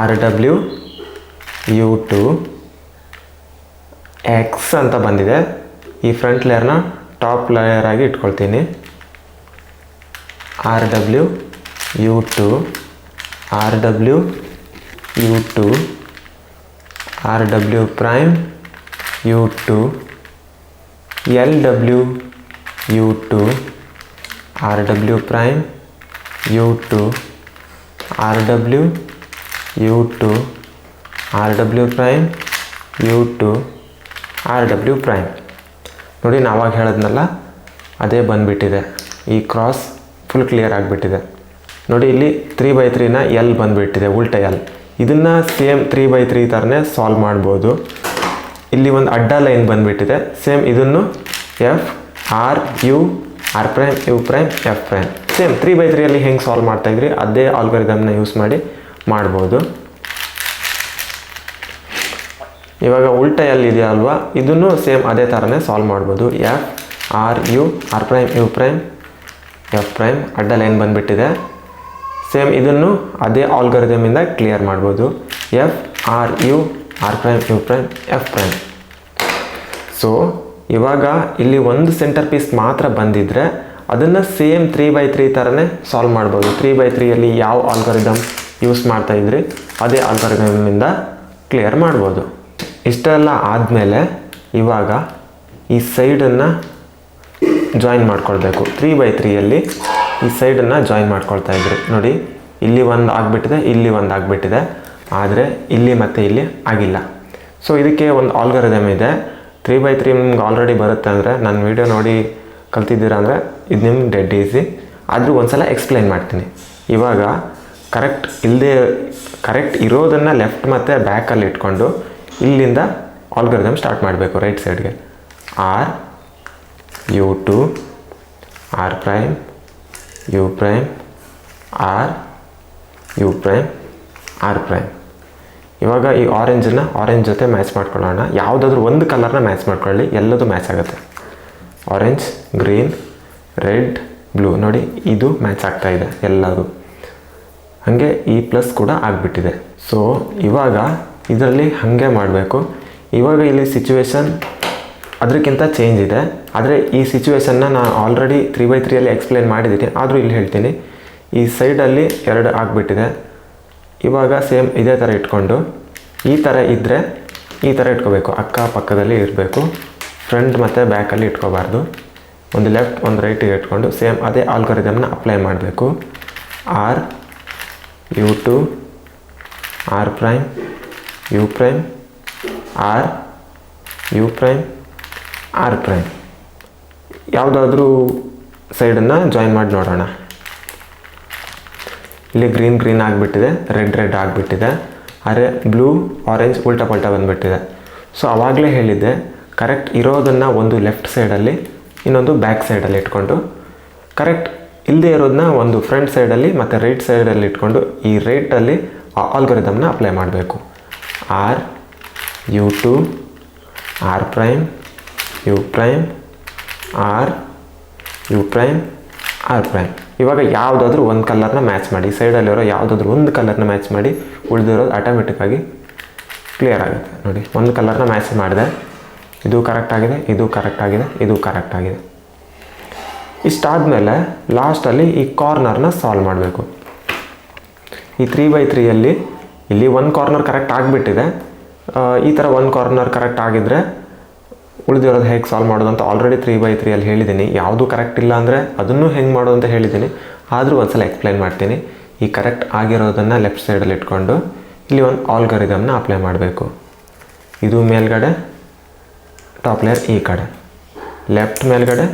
R W U two X ಅಂತ ಬಂದಿದೆ. ಈ ಫ್ರಂಟ್ ಲೇಯರ್ನ ಟಾಪ್ ಲೇಯರ್ ಆಗಿ ಇಟ್ಕೊಳ್ತೀನಿ. R W U two R W U two R W prime U two L W, U two, R W prime, U two, R W, U two, R W prime, U two, R W prime. ನೋಡಿ ನಾವಾಗ ಹೇಳಿದ್ನಲ್ಲ, ಅದೇ ಬಂದುಬಿಟ್ಟಿದೆ. ಈ cross full clear ಆಗಿಬಿಟ್ಟಿದೆ. ನೋಡಿ ಇಲ್ಲಿ three by ತ್ರೀನ ಎಲ್ ಬಂದುಬಿಟ್ಟಿದೆ, ಉಲ್ಟ ಎಲ್ ಇದನ್ನು ಸೇಮ್ ತ್ರೀ ಬೈ ತ್ರೀ ಥರನೇ ಸಾಲ್ವ್ ಮಾಡ್ಬೋದು. ಇಲ್ಲಿ ಒಂದು ಅಡ್ಡ ಲೈನ್ ಬಂದುಬಿಟ್ಟಿದೆ. ಸೇಮ್ ಇದನ್ನು F R U R prime U prime F prime same three by ತ್ರೀಯಲ್ಲಿ ಹೆಂಗೆ ಸಾಲ್ವ್ ಮಾಡ್ತಾಯಿದ್ರಿ ಅದೇ ಆಲ್ಗರಿದಮ್ನ ಯೂಸ್ ಮಾಡಿ ಮಾಡ್ಬೋದು. ಇವಾಗ ಉಲ್ಟ ಎಲ್ಲಿ ಇದೆಯಲ್ವಾ ಇದನ್ನು ಸೇಮ್ ಅದೇ ಥರನೇ ಸಾಲ್ವ್ ಮಾಡ್ಬೋದು. F R U R prime U prime F prime ಅಡ್ಡ ಲೈನ್ ಬಂದುಬಿಟ್ಟಿದೆ. ಸೇಮ್ ಇದನ್ನು ಅದೇ ಆಲ್ಗರಿದಮಿಂದ ಕ್ಲಿಯರ್ ಮಾಡ್ಬೋದು. F R U R prime U prime F prime so ಇವಾಗ ಇಲ್ಲಿ ಒಂದು ಸೆಂಟರ್ ಪೀಸ್ ಮಾತ್ರ ಬಂದಿದ್ದರೆ ಅದನ್ನು ಸೇಮ್ ತ್ರೀ ಬೈ ತ್ರೀ ಥರನೇ ಸಾಲ್ವ್ ಮಾಡ್ಬೋದು. ತ್ರೀ ಬೈ ತ್ರೀಯಲ್ಲಿ ಯಾವ ಆಲ್ಗರಿದಮ್ ಯೂಸ್ ಮಾಡ್ತಾ ಇದ್ರಿ, ಅದೇ ಆಲ್ಗರಿದಮಿಂದ ಕ್ಲಿಯರ್ ಮಾಡ್ಬೋದು. ಇಷ್ಟೆಲ್ಲ ಆದಮೇಲೆ ಇವಾಗ ಈ ಸೈಡನ್ನು ಜಾಯಿನ್ ಮಾಡ್ಕೊಳ್ಬೇಕು. ತ್ರೀ ಬೈ ತ್ರೀಯಲ್ಲಿ ಈ ಸೈಡನ್ನು ಜಾಯಿನ್ ಮಾಡ್ಕೊಳ್ತಾ ಇದ್ರಿ. ನೋಡಿ, ಇಲ್ಲಿ ಒಂದು ಆಗಿಬಿಟ್ಟಿದೆ, ಇಲ್ಲಿ ಒಂದು ಆಗಿಬಿಟ್ಟಿದೆ. ಆದರೆ ಇಲ್ಲಿ ಮತ್ತು ಇಲ್ಲಿ ಆಗಿಲ್ಲ. ಸೊ ಇದಕ್ಕೆ ಒಂದು ಆಲ್ಗರಿದಮ್ ಇದೆ. ತ್ರೀ ಬೈ ತ್ರೀ ನಿಮ್ಗೆ ಆಲ್ರೆಡಿ ಬರುತ್ತೆ ಅಂದರೆ ನನ್ನ ವೀಡಿಯೋ ನೋಡಿ ಕಲ್ತಿದ್ದೀರಾ ಅಂದರೆ ಇದು ನಿಮ್ಗೆ ಡೆಡ್ ಈಸಿ ಆದರೂ ಒಂದ್ಸಲ ಎಕ್ಸ್ಪ್ಲೈನ್ ಮಾಡ್ತೀನಿ. ಇವಾಗ ಕರೆಕ್ಟ್ ಇಲ್ಲದೆ ಕರೆಕ್ಟ್ ಇರೋದನ್ನು ಲೆಫ್ಟ್ ಮತ್ತು ಬ್ಯಾಕಲ್ಲಿ ಇಟ್ಕೊಂಡು ಇಲ್ಲಿಂದ ಆಲ್ಗರಿದಮ್ ಸ್ಟಾರ್ಟ್ ಮಾಡಬೇಕು ರೈಟ್ ಸೈಡ್ಗೆ R U two R prime U prime R U prime R prime ಇವಾಗ ಈ ಆರೆಂಜನ್ನ ಆರೆಂಜ್ ಜೊತೆ ಮ್ಯಾಚ್ ಮಾಡ್ಕೊಳ್ಳೋಣ. ಯಾವುದಾದ್ರೂ ಒಂದು ಕಲರ್ನ ಮ್ಯಾಚ್ ಮಾಡ್ಕೊಳ್ಳಿ, ಎಲ್ಲದೂ ಮ್ಯಾಚ್ ಆಗುತ್ತೆ. ಆರೆಂಜ್ ಗ್ರೀನ್ ರೆಡ್ ಬ್ಲೂ ನೋಡಿ, ಇದು ಮ್ಯಾಚ್ ಆಗ್ತಾ ಇದೆ ಎಲ್ಲದೂ. ಹಾಗೆ ಈ ಪ್ಲಸ್ ಕೂಡ ಆಗಿಬಿಟ್ಟಿದೆ. ಸೊ ಇವಾಗ ಇದರಲ್ಲಿ ಹಾಗೆ ಮಾಡಬೇಕು. ಇವಾಗ ಇಲ್ಲಿ ಸಿಚುವೇಶನ್ ಅದಕ್ಕಿಂತ ಚೇಂಜ್ ಇದೆ. ಆದರೆ ಈ ಸಿಚುವೇಶನ್ನ ನಾನು ಆಲ್ರೆಡಿ ತ್ರೀ ಬೈ ತ್ರೀಯಲ್ಲಿ ಎಕ್ಸ್ಪ್ಲೇನ್ ಮಾಡಿದ್ದೀನಿ. ಆದರೂ ಇಲ್ಲಿ ಹೇಳ್ತೀನಿ. ಈ ಸೈಡಲ್ಲಿ ಎರಡು ಆಗಿಬಿಟ್ಟಿದೆ. ಇವಾಗ ಸೇಮ್ ಇದೇ ಥರ ಇಟ್ಕೊಂಡು ಈ ಥರ ಇದ್ದರೆ ಈ ಥರ ಇಟ್ಕೋಬೇಕು. ಅಕ್ಕಪಕ್ಕದಲ್ಲಿ ಇರಬೇಕು. ಫ್ರಂಟ್ ಮತ್ತು ಬ್ಯಾಕಲ್ಲಿ ಇಟ್ಕೋಬಾರ್ದು. ಒಂದು ಲೆಫ್ಟ್ ಒಂದು ರೈಟಿಗೆ ಇಟ್ಕೊಂಡು ಸೇಮ್ ಅದೇ ಆಲ್ಗೊರಿದಮ್ನ ಅಪ್ಲೈ ಮಾಡಬೇಕು. R U two R prime U prime R U prime R prime ಯಾವುದಾದ್ರೂ ಸೈಡನ್ನು ಜಾಯಿನ್ ಮಾಡಿ ನೋಡೋಣ. ಇಲ್ಲಿ ಗ್ರೀನ್ ಗ್ರೀನ್ ಆಗಿಬಿಟ್ಟಿದೆ, ರೆಡ್ ರೆಡ್ ಆಗಿಬಿಟ್ಟಿದೆ ಆದರೆ ಬ್ಲೂ ಆರೆಂಜ್ ಉಲ್ಟಾ ಪಲ್ಟಾ ಬಂದುಬಿಟ್ಟಿದೆ. ಸೊ ಆವಾಗಲೇ ಹೇಳಿದ್ದೆ ಕರೆಕ್ಟ್ ಇರೋದನ್ನು ಒಂದು ಲೆಫ್ಟ್ ಸೈಡಲ್ಲಿ ಇನ್ನೊಂದು ಬ್ಯಾಕ್ ಸೈಡಲ್ಲಿ ಇಟ್ಕೊಂಡು ಕರೆಕ್ಟ್ ಇಲ್ಲದೆ ಇರೋದನ್ನ ಒಂದು ಫ್ರಂಟ್ ಸೈಡಲ್ಲಿ ಮತ್ತು ರೈಟ್ ಸೈಡಲ್ಲಿ ಇಟ್ಕೊಂಡು, ಈ ರೈಟಲ್ಲಿ ಆಲ್ಗೊರಿದಮ್ನ ಅಪ್ಲೈ ಮಾಡಬೇಕು. R U two R prime U prime R U prime R prime ಇವಾಗ ಯಾವುದಾದ್ರೂ ಒಂದು ಕಲರ್ನ ಮ್ಯಾಚ್ ಮಾಡಿ ಸೈಡಲ್ಲಿರೋ ಯಾವುದಾದ್ರೂ ಒಂದು ಕಲರ್ನ ಮ್ಯಾಚ್ ಮಾಡಿ ಉಳಿದಿರೋದು ಆಟೋಮೆಟಿಕ್ಕಾಗಿ ಕ್ಲಿಯರ್ ಆಗುತ್ತೆ. ನೋಡಿ, ಒಂದು ಕಲರ್ನ ಮ್ಯಾಚ್ ಮಾಡಿದೆ. ಇದು ಕರೆಕ್ಟ್ ಆಗಿದೆ, ಇದು ಕರೆಕ್ಟ್ ಆಗಿದೆ, ಇದು ಕರೆಕ್ಟ್ ಆಗಿದೆ. ಇಷ್ಟಾದಮೇಲೆ ಲಾಸ್ಟಲ್ಲಿ ಈ ಕಾರ್ನರ್ನ ಸಾಲ್ವ್ ಮಾಡಬೇಕು. ಈ ತ್ರೀ ಬೈ ತ್ರೀಯಲ್ಲಿ ಇಲ್ಲಿ ಒಂದು ಕಾರ್ನರ್ ಕರೆಕ್ಟ್ ಆಗಿಬಿಟ್ಟಿದೆ. ಈ ಥರ ಒಂದು ಕಾರ್ನರ್ ಕರೆಕ್ಟ್ ಆಗಿದ್ದರೆ ಉಳಿದಿರೋದು ಹೇಗೆ ಸಾಲ್ವ್ ಮಾಡೋದು ಅಂತ ಆಲ್ರೆಡಿ ತ್ರೀ ಬೈ ತ್ರೀ ಅಲ್ಲಿ ಹೇಳಿದ್ದೀನಿ. ಯಾವುದು ಕರೆಕ್ಟ್ ಇಲ್ಲ ಅಂದರೆ ಅದನ್ನು ಹೆಂಗೆ ಮಾಡೋದು ಅಂತ ಹೇಳಿದ್ದೀನಿ. ಆದರೂ ಒಂದು ಸಲ ಎಕ್ಸ್ಪ್ಲೈನ್ ಮಾಡ್ತೀನಿ. ಈ ಕರೆಕ್ಟ್ ಆಗಿರೋದನ್ನು ಲೆಫ್ಟ್ ಸೈಡಲ್ಲಿ ಇಟ್ಕೊಂಡು ಇಲ್ಲಿ ಒಂದು ಆಲ್ಗರಿದಮ್ನ ಅಪ್ಲೈ ಮಾಡಬೇಕು. ಇದು ಮೇಲ್ಗಡೆ ಟಾಪ್ ಲೇಯರ್ ಈ ಕಡೆ. ಲೆಫ್ಟ್ ಮೇಲ್ಗಡೆ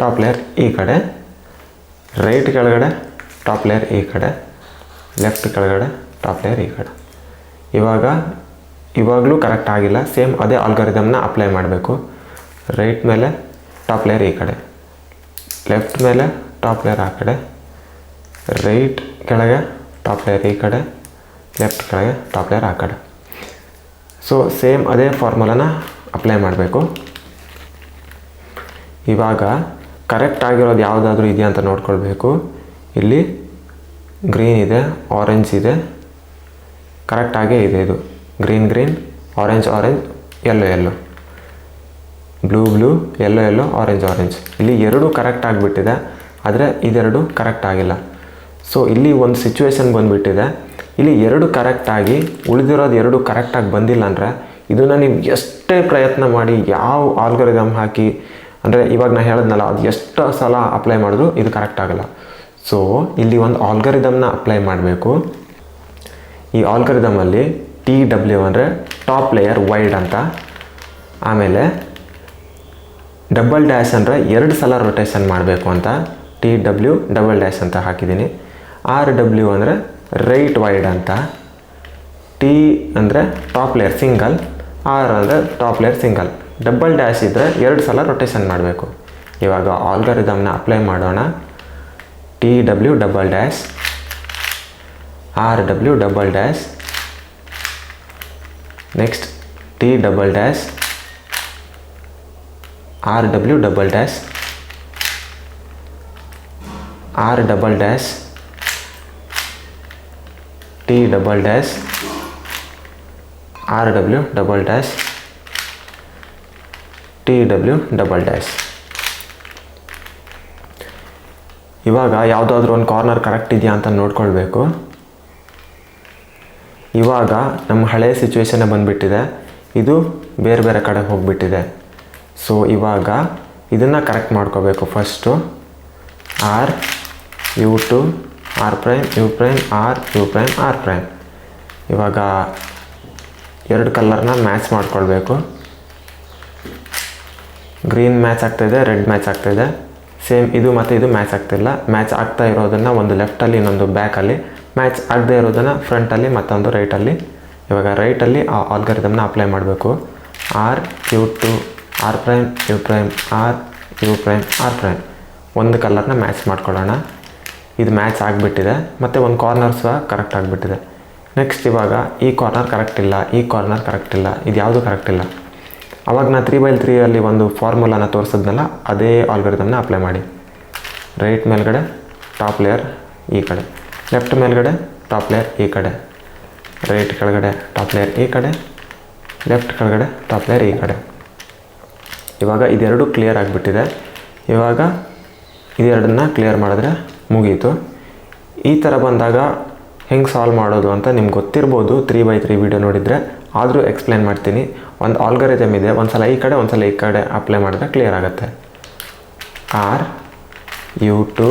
ಟಾಪ್ ಲೇಯರ್ ಈ ಕಡೆ. ರೈಟ್ ಕೆಳಗಡೆ ಟಾಪ್ ಲೇಯರ್ ಈ ಕಡೆ. ಲೆಫ್ಟ್ ಕೆಳಗಡೆ ಟಾಪ್ ಲೇಯರ್ ಈ ಕಡೆ. ಇವಾಗ ಇವಾಗಲೂ ಕರೆಕ್ಟ್ ಆಗಿಲ್ಲ. ಸೇಮ್ ಅದೇ ಆಲ್ಗರಿದಮ್ನ ಅಪ್ಲೈ ಮಾಡಬೇಕು. ರೈಟ್ ಮೇಲೆ ಟಾಪ್ ಲೇಯರ್ ಈ ಕಡೆ. ಲೆಫ್ಟ್ ಮೇಲೆ ಟಾಪ್ ಲೇಯರ್ ಆ ಕಡೆ. ರೈಟ್ ಕೆಳಗೆ ಟಾಪ್ ಲೇಯರ್ ಈ ಕಡೆ. ಲೆಫ್ಟ್ ಕೆಳಗೆ ಟಾಪ್ ಲೇಯರ್ ಆ ಕಡೆ. ಸೊ ಸೇಮ್ ಅದೇ ಫಾರ್ಮುಲಾನ ಅಪ್ಲೈ ಮಾಡಬೇಕು. ಇವಾಗ ಕರೆಕ್ಟ್ ಆಗಿರೋದು ಯಾವುದಾದ್ರೂ ಇದೆಯಾ ಅಂತ ನೋಡ್ಕೊಳ್ಬೇಕು. ಇಲ್ಲಿ ಗ್ರೀನ್ ಇದೆ ಆರೆಂಜ್ ಇದೆ. ಕರೆಕ್ಟಾಗೇ ಇದೆ ಇದು. Green green orange orange yellow yellow blue blue yellow yellow orange orange ಇಲ್ಲಿ ಎರಡೂ ಕರೆಕ್ಟ್ ಆಗಿಬಿಟ್ಟಿದೆ, ಆದರೆ ಇದೆರಡು ಕರೆಕ್ಟ್ ಆಗಿಲ್ಲ. ಸೊ ಇಲ್ಲಿ ಒಂದು ಸಿಚುವೇಶನ್ ಬಂದುಬಿಟ್ಟಿದೆ. ಇಲ್ಲಿ ಎರಡು ಕರೆಕ್ಟಾಗಿ ಉಳಿದಿರೋದು ಎರಡು ಕರೆಕ್ಟಾಗಿ ಬಂದಿಲ್ಲ ಅಂದರೆ, ಇದನ್ನು ನೀವು ಎಷ್ಟೇ ಪ್ರಯತ್ನ ಮಾಡಿ ಯಾವ ಆಲ್ಗೊರಿದಮ್ ಹಾಕಿ, ಅಂದರೆ ಇವಾಗ ನಾನು ಹೇಳಿದ್ನಲ್ಲ, ಅದು ಎಷ್ಟು ಸಲ ಅಪ್ಲೈ ಮಾಡಿದ್ರು ಇದು ಕರೆಕ್ಟ್ ಆಗಲ್ಲ. ಸೊ ಇಲ್ಲಿ ಒಂದು ಆಲ್ಗರಿದಮ್ನ ಅಪ್ಲೈ ಮಾಡಬೇಕು. ಈ ಆಲ್ಗೊರಿದಮಲ್ಲಿ ಟಿ ಡಬ್ಲ್ಯೂ ಅಂದರೆ ಟಾಪ್ ಲೇಯರ್ ವೈಡ್ ಅಂತ. ಆಮೇಲೆ ಡಬಲ್ ಡ್ಯಾಶ್ ಅಂದರೆ ಎರಡು ಸಲ ರೊಟೇಷನ್ ಮಾಡಬೇಕು ಅಂತ ಟಿ ಡಬ್ಲ್ಯೂ ಡಬಲ್ ಡ್ಯಾಶ್ ಅಂತ ಹಾಕಿದ್ದೀನಿ. ಆರ್ ಡಬ್ಲ್ಯೂ ಅಂದರೆ ರೈಟ್ ವೈಡ್ ಅಂತ. ಟಿ ಅಂದರೆ ಟಾಪ್ ಲೇಯರ್ ಸಿಂಗಲ್ ಆರ್ ಅಂದರೆ top layer single double dash ಇದ್ದರೆ ಎರಡು ಸಲ ರೊಟೇಷನ್ ಮಾಡಬೇಕು. ಇವಾಗ ಆಲ್ಗರಿದಮ್ನ ಅಪ್ಲೈ ಮಾಡೋಣ. T W double dash R W double dash next T double dash R W double dash R double dash T double dash R W double dash T W double dash ಇವಾಗ ಯಾವುದಾದ್ರೂ ಒಂದು corner correct ಇದೆಯಾ ಅಂತ ನೋಡ್ಕೊಳ್ಬೇಕು. ಇವಾಗ ನಮ್ಮ ಹಳೆಯ situation ಬಂದುಬಿಟ್ಟಿದೆ. ಇದು ಬೇರೆ ಬೇರೆ ಕಡೆ ಹೋಗಿಬಿಟ್ಟಿದೆ. ಸೊ ಇವಾಗ ಇದನ್ನು ಕರೆಕ್ಟ್ ಮಾಡ್ಕೋಬೇಕು first R U two R prime U prime R U prime R prime ಇವಾಗ ಎರಡು ಕಲರ್ನ ಮ್ಯಾಚ್ ಮಾಡ್ಕೊಳ್ಬೇಕು. ಗ್ರೀನ್ ಮ್ಯಾಚ್ ಆಗ್ತಾಯಿದೆ ರೆಡ್ ಮ್ಯಾಚ್ ಆಗ್ತಾಯಿದೆ ಸೇಮ್ ಇದು. ಮತ್ತು ಇದು ಮ್ಯಾಚ್ ಆಗ್ತಿಲ್ಲ. ಮ್ಯಾಚ್ ಆಗ್ತಾ ಇರೋದನ್ನು ಒಂದು ಲೆಫ್ಟಲ್ಲಿ ಇನ್ನೊಂದು ಬ್ಯಾಕಲ್ಲಿ ಮ್ಯಾಚ್ ಆಗದೇ ಇರೋದನ್ನು ಫ್ರಂಟಲ್ಲಿ ಮತ್ತೊಂದು ರೈಟಲ್ಲಿ ಇವಾಗ ರೈಟಲ್ಲಿ ಆ ಆಲ್ಗರಿದಮ್ನ ಅಪ್ಲೈ ಮಾಡಬೇಕು. R U two R prime U prime R U prime R prime ಒಂದು ಕಲರ್ನ ಮ್ಯಾಚ್ ಮಾಡ್ಕೊಳ್ಳೋಣ. ಇದು ಮ್ಯಾಚ್ ಆಗಿಬಿಟ್ಟಿದೆ. ಮತ್ತು ಒಂದು ಕಾರ್ನರ್ ಸಹ ಕರೆಕ್ಟ್ ಆಗಿಬಿಟ್ಟಿದೆ. ನೆಕ್ಸ್ಟ್ ಇವಾಗ ಈ ಕಾರ್ನರ್ ಕರೆಕ್ಟ್ ಇಲ್ಲ, ಈ ಕಾರ್ನರ್ ಕರೆಕ್ಟ್ ಇಲ್ಲ, ಇದು ಯಾವುದು ಕರೆಕ್ಟ್ ಇಲ್ಲ. ಅವಾಗ ನಾನು ತ್ರೀ ಬೈ ತ್ರೀಯಲ್ಲಿ ಒಂದು ಫಾರ್ಮುಲಾನ ತೋರಿಸಿದ್ನಲ್ಲ, ಅದೇ ಆಲ್ಗರಿದಮ್ನ ಅಪ್ಲೈ ಮಾಡಿ. ರೈಟ್ ಮೇಲ್ಗಡೆ ಟಾಪ್ ಲೇಯರ್ ಈ ಕಡೆ. ಲೆಫ್ಟ್ ಮೇಲ್ಗಡೆ, ಟಾಪ್ ಲೇಯರ್ ಈ ಕಡೆ. ರೈಟ್ ಕೆಳಗಡೆ, ಟಾಪ್ ಲೇಯರ್ ಈ ಕಡೆ. ಲೆಫ್ಟ್ ಕೆಳಗಡೆ, ಟಾಪ್ ಲೇಯರ್ ಈ ಕಡೆ. ಇವಾಗ ಇದೆರಡು ಕ್ಲಿಯರ್ ಆಗಿಬಿಟ್ಟಿದೆ. ಇವಾಗ ಇದೆರಡನ್ನ ಕ್ಲಿಯರ್ ಮಾಡಿದ್ರೆ ಮುಗೀತು. ಈ ಥರ ಬಂದಾಗ ಹೆಂಗೆ ಸಾಲ್ವ್ ಮಾಡೋದು ಅಂತ ನಿಮ್ಗೆ ಗೊತ್ತಿರ್ಬೋದು. ತ್ರೀ ಬೈ ತ್ರೀ ವಿಡಿಯೋ ನೋಡಿದರೆ. ಆದರೂ ಎಕ್ಸ್ಪ್ಲೇನ್ ಮಾಡ್ತೀನಿ. ಒಂದು ಆಲ್ಗರಿದಮ್ ಇದೆ. ಒಂದು ಸಲ ಈ ಕಡೆ ಒಂದು ಸಲ ಈ ಕಡೆ ಅಪ್ಲೈ ಮಾಡಿದ್ರೆ ಕ್ಲಿಯರ್ ಆಗುತ್ತೆ. R U two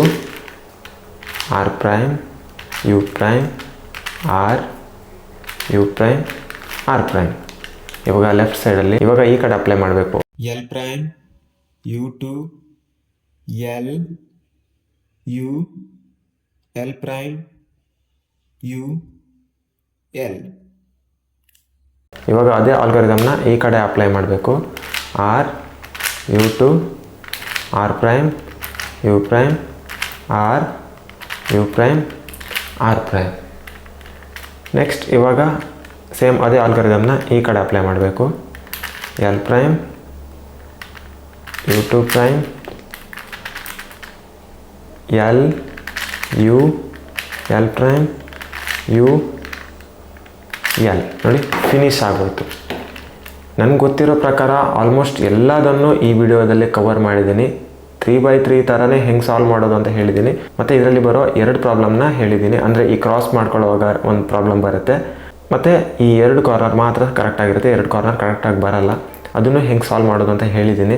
R prime U prime R U prime R prime ಇವಾಗ ಲೆಫ್ಟ್ ಸೈಡಲ್ಲಿ ಇವಾಗ ಈ ಕಡೆ ಅಪ್ಲೈ ಮಾಡಬೇಕು. L prime U two L U L prime U L ಇವಾಗ ಅದೇ ಆಲ್ಗರಿದಮ್ನ ಈ ಕಡೆ ಅಪ್ಲೈ ಮಾಡಬೇಕು. R U two R prime U prime R U prime R prime next ಇವಾಗ ಸೇಮ್ ಅದೇ ಆಲ್ಗರಿದಮ್ನ ಈ ಕಡೆ ಅಪ್ಲೈ ಮಾಡಬೇಕು. L prime U two prime L U L prime U L ನೋಡಿ ಫಿನಿಶ್ ಆಗೋಯ್ತು. ನನಗೆ ಗೊತ್ತಿರೋ ಪ್ರಕಾರ ಆಲ್ಮೋಸ್ಟ್ ಎಲ್ಲದನ್ನು ಈ ವಿಡಿಯೋದಲ್ಲಿ ಕವರ್ ಮಾಡಿದ್ದೀನಿ. ತ್ರೀ ಬೈ ತ್ರೀ ಥರನೇ ಹೆಂಗೆ ಸಾಲ್ವ್ ಮಾಡೋದು ಅಂತ ಹೇಳಿದ್ದೀನಿ ಮತ್ತು ಇದರಲ್ಲಿ ಬರೋ ಎರಡು ಪ್ರಾಬ್ಲಮ್ನ ಹೇಳಿದ್ದೀನಿ ಅಂದರೆ ಈ ಕ್ರಾಸ್ ಮಾಡ್ಕೊಳ್ಳೋವಾಗ ಒಂದು ಪ್ರಾಬ್ಲಮ್ ಬರುತ್ತೆ. ಮತ್ತು ಈ ಎರಡು ಕಾರ್ನರ್ ಮಾತ್ರ ಕರೆಕ್ಟಾಗಿರುತ್ತೆ ಎರಡು ಕಾರ್ನರ್ ಕರೆಕ್ಟಾಗಿ ಬರಲ್ಲ. ಅದನ್ನು ಹೆಂಗೆ ಸಾಲ್ವ್ ಮಾಡೋದು ಅಂತ ಹೇಳಿದ್ದೀನಿ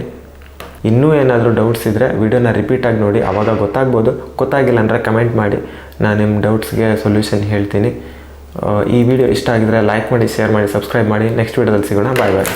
ಇನ್ನೂ ಏನಾದರೂ ಡೌಟ್ಸ್ ಇದ್ದರೆ ವಿಡಿಯೋನ ಆಗಿ ನೋಡಿ. ಆವಾಗ ಗೊತ್ತಾಗ್ಬೋದು. ಗೊತ್ತಾಗಿಲ್ಲ ಅಂದರೆ ಕಮೆಂಟ್ ಮಾಡಿ. ನಾನು ನಿಮ್ಮ ಡೌಟ್ಸ್ಗೆ ಸೊಲ್ಯೂಷನ್ ಹೇಳ್ತೀನಿ. ಈ ವಿಡಿಯೋ ಇಷ್ಟ ಆಗಿದ್ರೆ ಲೈಕ್ ಮಾಡಿ ಶೇರ್ ಮಾಡಿ ಸಬ್ಸ್ಕ್ರೈಬ್ ಮಾಡಿ. ನೆಕ್ಸ್ಟ್ ವಿಡಿಯೋದಲ್ಲಿ ಸಿಗೋಣ. ಬಾಯ್ ಬಾಯ್